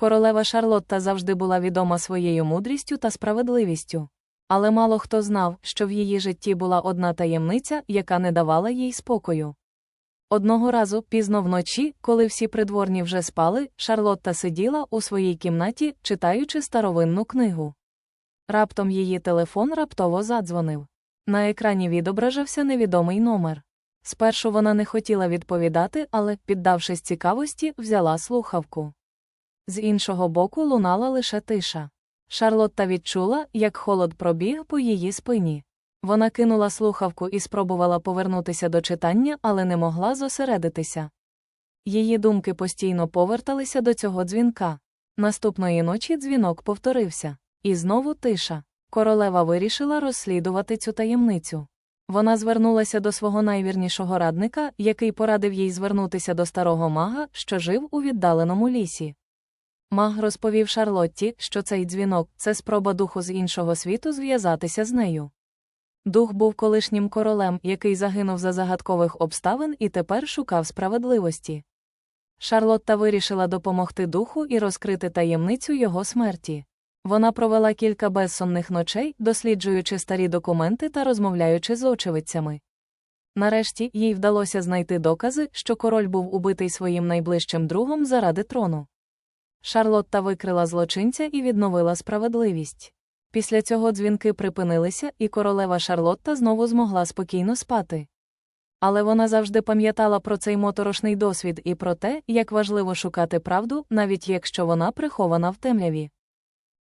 Королева Шарлотта завжди була відома своєю мудрістю та справедливістю. Але мало хто знав, що в її житті була одна таємниця, яка не давала їй спокою. Одного разу, пізно вночі, коли всі придворні вже спали, Шарлотта сиділа у своїй кімнаті, читаючи старовинну книгу. Раптом її телефон раптово задзвонив. На екрані відображався невідомий номер. Спершу вона не хотіла відповідати, але, піддавшись цікавості, взяла слухавку. З іншого боку лунала лише тиша. Шарлотта відчула, як холод пробіг по її спині. Вона кинула слухавку і спробувала повернутися до читання, але не могла зосередитися. Її думки постійно поверталися до цього дзвінка. Наступної ночі дзвінок повторився. І знову тиша. Королева вирішила розслідувати цю таємницю. Вона звернулася до свого найвірнішого радника, який порадив їй звернутися до старого мага, що жив у віддаленому лісі. Маг розповів Шарлотті, що цей дзвінок це спроба духу з іншого світу зв'язатися з нею. Дух був колишнім королем, який загинув за загадкових обставин і тепер шукав справедливості. Шарлотта вирішила допомогти духу і розкрити таємницю його смерті. Вона провела кілька безсонних ночей, досліджуючи старі документи та розмовляючи з очевидцями. Нарешті їй вдалося знайти докази, що король був убитий своїм найближчим другом заради трону. Шарлотта викрила злочинця і відновила справедливість. Після цього дзвінки припинилися, і королева Шарлотта знову змогла спокійно спати. Але вона завжди пам'ятала про цей моторошний досвід і про те, як важливо шукати правду, навіть якщо вона прихована в темряві.